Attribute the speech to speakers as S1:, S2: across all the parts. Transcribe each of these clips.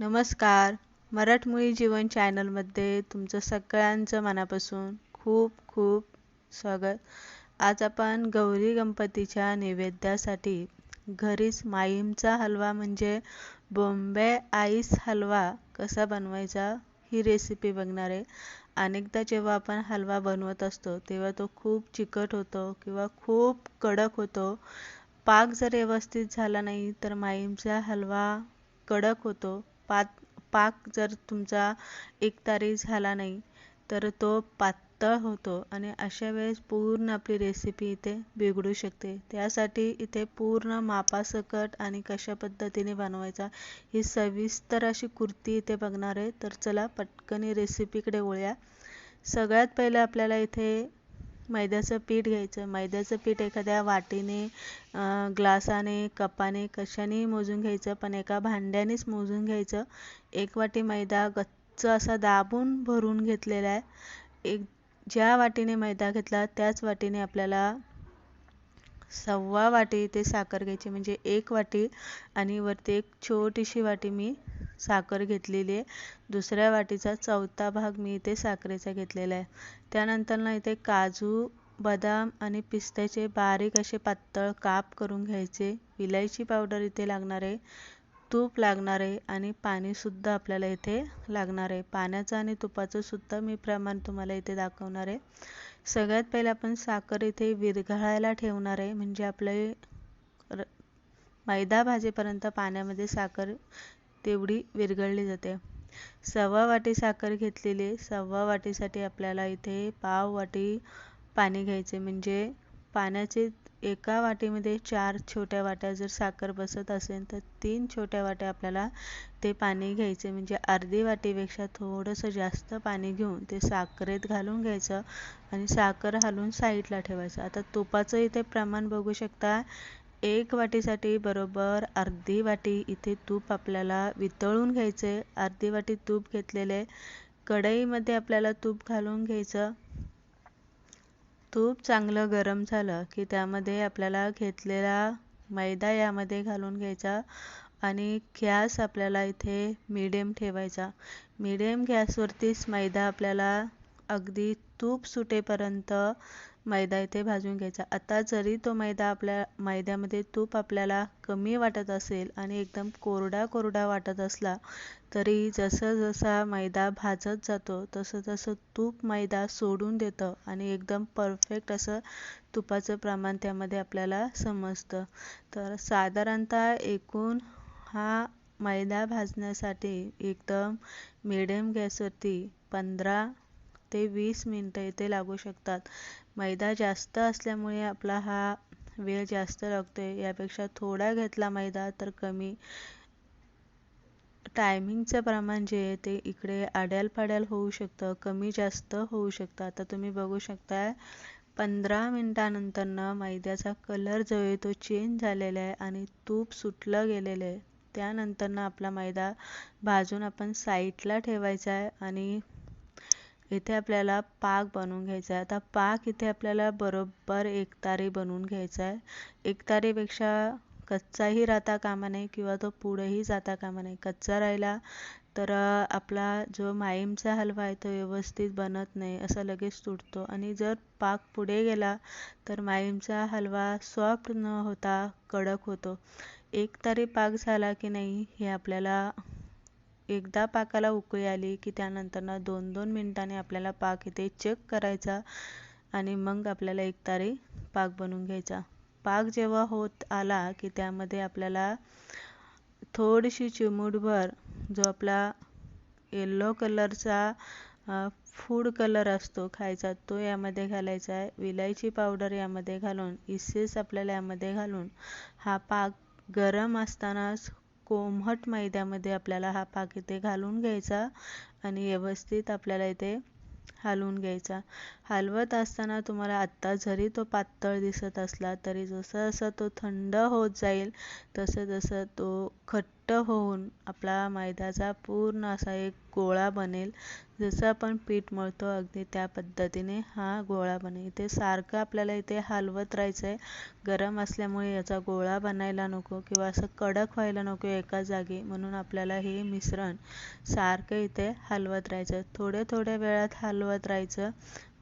S1: नमस्कार. मराठमोळी जीवन चॅनलमध्ये तुमचं सगळ्यांचं मनापासून खूप खूप स्वागत. आज आपण गौरी गणपतीच्या नैवेद्यासाठी घरीच माईमचा हलवा म्हणजे बॉम्बे आईस हलवा कसा बनवायचा ही रेसिपी बघणार आहे. अनेकदा जेव्हा आपण हलवा बनवत असतो तेव्हा तो खूप चिकट होतो किंवा खूप कडक होतो. पाक जर व्यवस्थित झाला नाही तर माईमचा हलवा कडक होतो. पात पाक जर तुमचा एकतारी झाला नाही तर तो पातळ होतो आणि अशा वेळेस पूर्ण आपली रेसिपी इथे बिघडू शकते. त्यासाठी इथे पूर्ण मापासकट आणि कशा पद्धतीने बनवायचा ही सविस्तर अशी कुर्ती इथे बघणार आहे. तर चला पटकन रेसिपीकडे वळूया. सगळ्यात पहिलं आपल्याला इथे मैद्याचं पीठ घ्यायचं. मैद्याचं पीठ एखाद्या वाटीने ग्लासाने कपाने कशानेही मोजून घ्यायचं पण एका भांड्यानेच मोजून घ्यायचं. एक वाटी मैदा गच्च असा दाबून भरून घेतलेला आहे. एक ज्या वाटीने मैदा घेतला त्याच वाटीने आपल्याला सव्वा वाटी इथे साखर घ्यायची म्हणजे एक वाटी आणि वरती एक छोटीशी वाटी मी साखर घेतलेली आहे. दुसऱ्या वाटीचा चौथा भाग मी इथे साखरेचा घेतलेला आहे. त्यानंतर ना इथे काजू बदाम आणि पिस्त्याचे बारीक असे पातळ काप करून घ्यायचे. विलायची पावडर इथे लागणार आहे तूप लागणार आहे आणि पाणीसुद्धा आपल्याला इथे लागणार आहे. पाण्याचं आणि तुपाचं सुद्धा मी प्रमाण तुम्हाला इथे दाखवणार आहे. सगळ्यात पहिले आपण साखर इथे विरघळायला ठेवणार आहे. म्हणजे आपले र मैदा भाजेपर्यंत पाण्यामध्ये साखर तेवढी विरघळली जाते. सव्वा वाटी साखर घेतलेली सव्वा वाटीसाठी आपल्याला इथे पाव वाटी पाणी घ्यायचे. म्हणजे पाण्याचे एका वाटीमध्ये चार छोट्या वाट्या जर साखर बसत असेल तर तीन छोट्या वाट्या आपल्याला ते पाणी घ्यायचे. म्हणजे अर्धी वाटीपेक्षा थोडंसं जास्त पाणी घेऊन ते साखरेत घालून घ्यायचं आणि साखर घालून साईडला ठेवायचं. आता तुपाचं इथे प्रमाण बघू शकता. एक वाटीसाठी बरोबर अर्धी वाटी इथे तूप आपल्याला वितळून घ्यायचे. अर्धी वाटी तूप घेतलेले कढईमध्ये आपल्याला तूप घालून घ्यायचं. तूप चांगलं गरम झालं की त्यामध्ये आपल्याला घेतलेला मैदा यामध्ये घालून घ्यायचा आणि गॅस आपल्याला इथे मिडियम ठेवायचा. मिडियम गॅसवरतीच मैदा आपल्याला अगदी तूप सुटेपर्यंत मैदा इथे भाजून घ्यायचा. आता जरी तो मैदा आपल्या मैद्यामध्ये तूप आपल्याला कमी वाटत असेल आणि एकदम कोरडा कोरडा वाटत असला तरी जसं जसा मैदा भाजत जातो तसं तसं तूप मैदा सोडून देतं आणि एकदम परफेक्ट असं तुपाचं प्रमाण त्यामध्ये आपल्याला समजतं. तर साधारणतः एकूण हा मैदा भाजण्यासाठी एकदम मिडियम गॅसवरती पंधरा ते वीस मिनटं इथे लागू शकतात. मैदा जास्त असल्यामुळे आपला हा वेळ जास्त लागतो आहे यापेक्षा थोडा घेतला मैदा तर कमी. टायमिंगचं प्रमाण जे आहे ते इकडे आड्याल पाड्याल होऊ शकतं कमी जास्त होऊ शकतं. आता तुम्ही बघू शकताय पंधरा मिनटानंतरनं मैद्याचा कलर जो आहे तो चेंज झालेला आहे आणि तूप सुटलं गेलेलं आहे. त्यानंतरनं आपला मैदा भाजून आपण साईडला ठेवायचा आहे आणि इथे आपल्याला पाक बनवून घ्यायचा आहे. आता पाक इथे आपल्याला बरोबर एकतारी बनवून घ्यायचा आहे. एकतारीपेक्षा कच्चाही राहता कामा नये किंवा तो पुढेही जाता कामा नये. कच्चा राहिला तर आपला जो माईमचा हलवा आहे तो व्यवस्थित बनत नाही असा लगेच तुटतो. आणि जर पाक पुढे गेला तर माईमचा हलवा सॉफ्ट न होता कडक होतो. एक तरी पाक झाला की नाही हे आपल्याला एकदा पाकाला उकळी आली की त्यानंतरनं दोन दोन मिनटाने आपल्याला पाक इथे चेक करायचा आणि मग आपल्याला एक तारी पाक बनवून घ्यायचा. पाक जेव्हा होत आला की त्यामध्ये आपल्याला थोडीशी चिमूटभर जो आपला येल्लो कलरचा फूड कलर असतो खायचा तो यामध्ये घालायचा आहे. विलायची पावडर यामध्ये घालून इसेस आपल्याला यामध्ये घालून हा पाक गरम असतानाच कोमट मैद्यामध्ये आपल्याला हा पाक इथे घालून घ्यायचा आणि व्यवस्थित आपल्याला इथे हलवून घ्यायचा. हलवत असताना तुम्हाला आत्ता जरी तो पातळ दिसत असला तरी जसं जसं तो थंड होत जाईल तसं तसं तो खट घट्ट होऊन आपला मैद्याचा पूर्ण असा एक गोळा बनेल जसं आपण पीठ मळतो अगदी त्या पद्धतीने हा गोळा बनेल. इथे सारखं आपल्याला इथे हलवत राहायचं आहे गरम असल्यामुळे याचा गोळा बनायला नको किंवा असं कडक व्हायला नको एका जागी. म्हणून आपल्याला हे मिश्रण सारखं इथे हलवत राहायचं. थोड्या थोड्या वेळात हलवत राहायचं.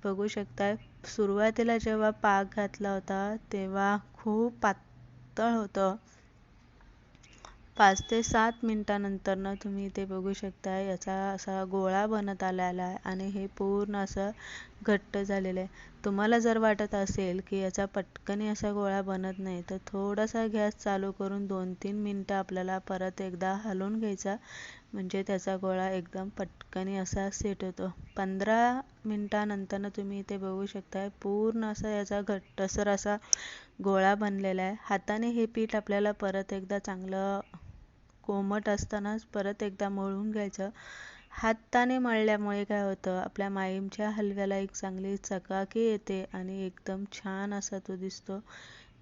S1: बघू शकताय सुरुवातीला जेव्हा पाक घातला होता तेव्हा खूप पातळ होतं. पाच ते सात मिनटानंतरनं तुम्ही इथे बघू शकता याचा असा गोळा बनत आलेला आहे आणि हे पूर्ण असं घट्ट झालेलं आहे. तुम्हाला जर वाटत असेल की याचा पटकनी असा गोळा बनत नाही तर थोडासा गॅस चालू करून दोन तीन मिनटं आपल्याला परत एकदा हलवून घ्यायचा म्हणजे त्याचा गोळा एकदम पटकनी असा सेट होतो. पंधरा मिनटानंतरनं तुम्ही इथे बघू शकताय पूर्ण असा याचा घट्टसर असा गोळा बनलेला आहे. हाताने हे पीठ आपल्याला परत एकदा चांगलं कोमट असतानाच परत एकदा मळून घ्यायचं. हाताने मळल्यामुळे काय होतं आपल्या माईमच्या हलव्याला एक चांगली चकाकी येते आणि एकदम छान असा तो दिसतो.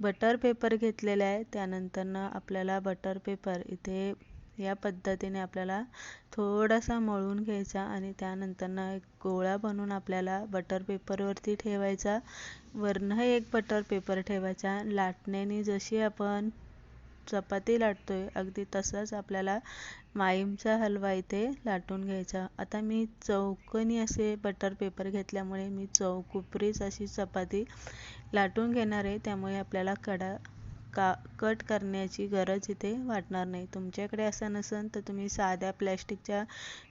S1: बटर पेपर घेतलेला आहे त्यानंतरनं आपल्याला बटर पेपर इथे या पद्धतीने आपल्याला थोडासा मळून घ्यायचा आणि त्यानंतरनं एक गोळा बनवून आपल्याला बटर पेपरवरती ठेवायचा. वरनं एक बटर पेपर ठेवायचा. लाटण्याने जशी आपण चपाती लाटतोय. अगदी तसंच आपल्याला माईमचा हलवा इथे लाटून घ्यायचा. आता मी चौकोनी असे बटर पेपर घेतल्यामुळे मी चौकुपरीच अशी चपाती लाटून घेणार आहे. त्यामुळे आपल्याला कडा का कट करण्याची गरज इथे वाटणार नाही. तुमच्याकडे असं नसेल तर तुम्ही साध्या प्लॅस्टिकच्या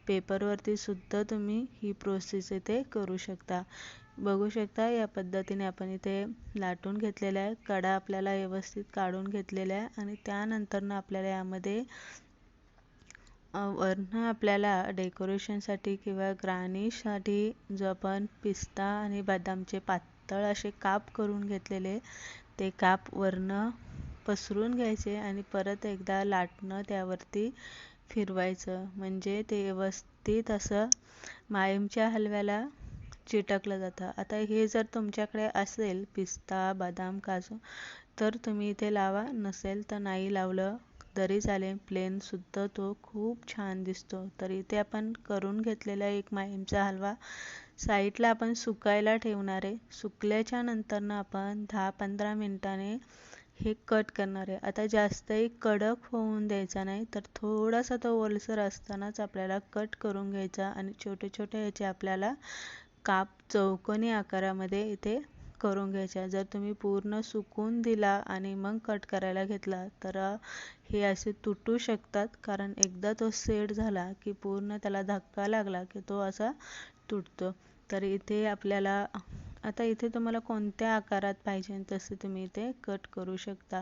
S1: पेपरवरती सुद्धा तुम्ही ही प्रोसेस इथे करू शकता. बघू शकता या पद्धतीने आपण इथे लाटून घेतलेल्या आहे. कडा आपल्याला व्यवस्थित काढून घेतलेल्या आहे आणि त्यानंतरनं आपल्याला यामध्ये वरनं आपल्याला डेकोरेशनसाठी किंवा ग्रानिशसाठी जो आपण पिस्ता आणि बदामचे पातळ असे काप करून घेतलेले ते काप वरनं पसरून घ्यायचे आणि परत एकदा लाटणं त्यावरती फिरवायचं. म्हणजे ते व्यवस्थित असं मायमच्या हलव्याला चिटकलं जातं. आता हे जर तुमच्याकडे असेल पिस्ता बदाम काजू तर तुम्ही इथे लावा. नसेल तर नाही लावलं तरी चालेल. प्लेनसुद्धा तो खूप छान दिसतो. तर इथे आपण करून घेतलेला एक माईमचा हलवा साईडला आपण सुकायला ठेवणार आहे. सुकल्याच्या नंतरनं आपण दहा पंधरा मिनटाने हे कट करणार आहे. आता जास्तही कडक होऊन द्यायचा नाही तर थोडासा तो ओलसर असतानाच आपल्याला कट करून घ्यायचा आणि छोटे छोटे याचे आपल्याला काप चौकोनी आकारामध्ये इथे करून घ्यायच्या जर तुम्ही पूर्ण सुकून दिला आणि मग कट करायला घेतला तर हे असे तुटू शकतात कारण एकदा तो सेट झाला की पूर्ण त्याला धक्का लागला की तो असा तुटतो. तर इथे आपल्याला आता इथे तुम्हाला कोणत्या आकारात पाहिजे तसे तुम्ही ते कट करू शकता.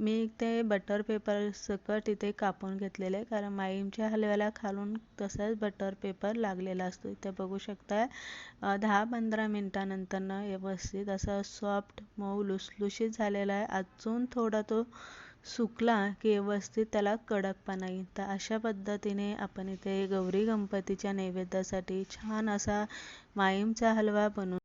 S1: मी ते बटर पेपर सकट इथे कापून घेतलेले आहे. कारण माईमच्या हलव्याला खालून तसाच बटर पेपर लागलेला असतो. इथे बघू शकता दहा पंधरा मिनटानंतरनं व्यवस्थित असा सॉफ्ट मऊ लुसलुशीत झालेला आहे. अजून थोडा तो सुकला की व्यवस्थित त्याला कडकपणा येईल. तर अशा पद्धतीने आपण इथे गौरी गणपतीच्या नैवेद्यासाठी छान असा माईमचा हलवा बनवून